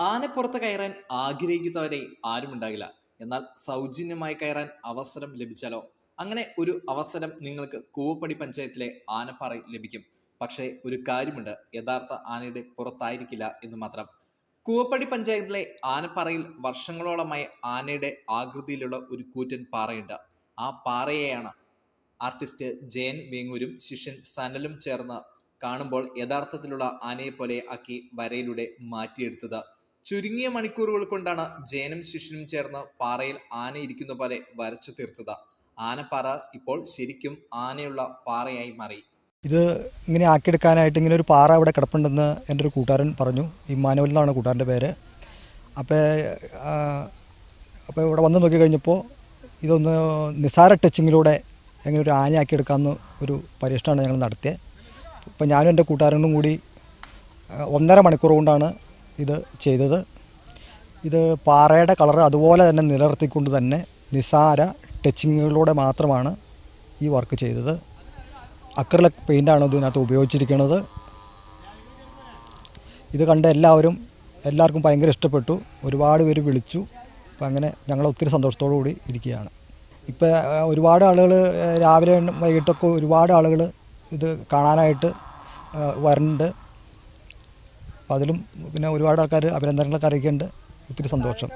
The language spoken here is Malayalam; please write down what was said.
ആനപ്പുറത്ത് കയറാൻ ആഗ്രഹിക്കുന്നവരെ ആരും ഉണ്ടാകില്ല. എന്നാൽ സൗജന്യമായി കയറാൻ അവസരം ലഭിച്ചാലോ? അങ്ങനെ ഒരു അവസരം നിങ്ങൾക്ക് കൂവപ്പടി പഞ്ചായത്തിലെ ആനപ്പാറയിൽ ലഭിക്കും. പക്ഷേ ഒരു കാര്യമുണ്ട്. യഥാർത്ഥ ആനയുടെ പുറത്തായിരിക്കില്ല എന്ന് മാത്രം. കൂവപ്പടി പഞ്ചായത്തിലെ ആനപ്പാറയിൽ വർഷങ്ങളോളമായി ആനയുടെ ആകൃതിയിലുള്ള ഒരു കൂറ്റൻ പാറയുണ്ട്. ആ പാറയെയാണ് ആർട്ടിസ്റ്റ് ജയൻ വേങ്ങൂരും ശിഷ്യൻ സനലും ചേർന്ന് കാണുമ്പോൾ യഥാർത്ഥത്തിലുള്ള ആനയെ പോലെ ആക്കി വരയിലൂടെ മാറ്റിയെടുത്തത്. ചുരുങ്ങിയ മണിക്കൂറുകൾ കൊണ്ടാണ് ജയനും ശിഷ്യനും ചേർന്ന് പാറയിൽ ആന ഇരിക്കുന്ന പോലെ വരച്ചു തീർത്തത്. ആനപ്പാറ ഇപ്പോൾ ശരിക്കും ആനയുള്ള പാറയായി മാറി. ഇത് ഇങ്ങനെ ആക്കിയെടുക്കാനായിട്ട് ഇങ്ങനെ ഒരു പാറ അവിടെ കിടപ്പുണ്ടെന്ന് എന്റെ ഒരു കൂട്ടുകാരൻ പറഞ്ഞു. ഇമ്മാനുവൽ എന്നാണ് കൂട്ടുകാരന്റെ പേര്. അപ്പോൾ അപ്പോൾ ഇവിടെ വന്ന് നോക്കി കഴിഞ്ഞപ്പോൾ ഇതൊന്ന് നിസാര ടച്ചിങ്ങിലൂടെ എങ്ങനെ ഒരു ആനയാക്കി എടുക്കാമെന്ന് ഒരു പരീക്ഷണമാണ് ഞങ്ങൾ നടത്തിയത്. അപ്പോൾ ഞാനും എന്റെ കൂട്ടുകാരനും കൂടി ഒന്നര മണിക്കൂർ കൊണ്ടാണ് ഇത് ചെയ്തത്. ഇത് പാറയുടെ കളർ അതുപോലെ തന്നെ നിലനിർത്തിക്കൊണ്ട് തന്നെ നിസാര ടച്ചിങ്ങുകളിലൂടെ മാത്രമാണ് ഈ വർക്ക് ചെയ്തത്. അക്രലക് പെയിന്റാണ് ഇതിനകത്ത് ഉപയോഗിച്ചിരിക്കുന്നത്. ഇത് കണ്ട് എല്ലാവരും എല്ലാവർക്കും ഭയങ്കര ഇഷ്ടപ്പെട്ടു. ഒരുപാട് പേര് വിളിച്ചു. അപ്പം അങ്ങനെ ഞങ്ങൾ ഒത്തിരി സന്തോഷത്തോടു കൂടി ഇരിക്കുകയാണ്. ഇപ്പോൾ ഒരുപാട് ആളുകൾ രാവിലെ വൈകിട്ടൊക്കെ ഒരുപാട് ആളുകൾ ഇത് കാണാനായിട്ട് വരുന്നുണ്ട്. അപ്പം അതിലും പിന്നെ ഒരുപാട് ആൾക്കാർ അഭിനന്ദനങ്ങളൊക്കെ അറിയിക്കുന്നുണ്ട്. ഒത്തിരി സന്തോഷം.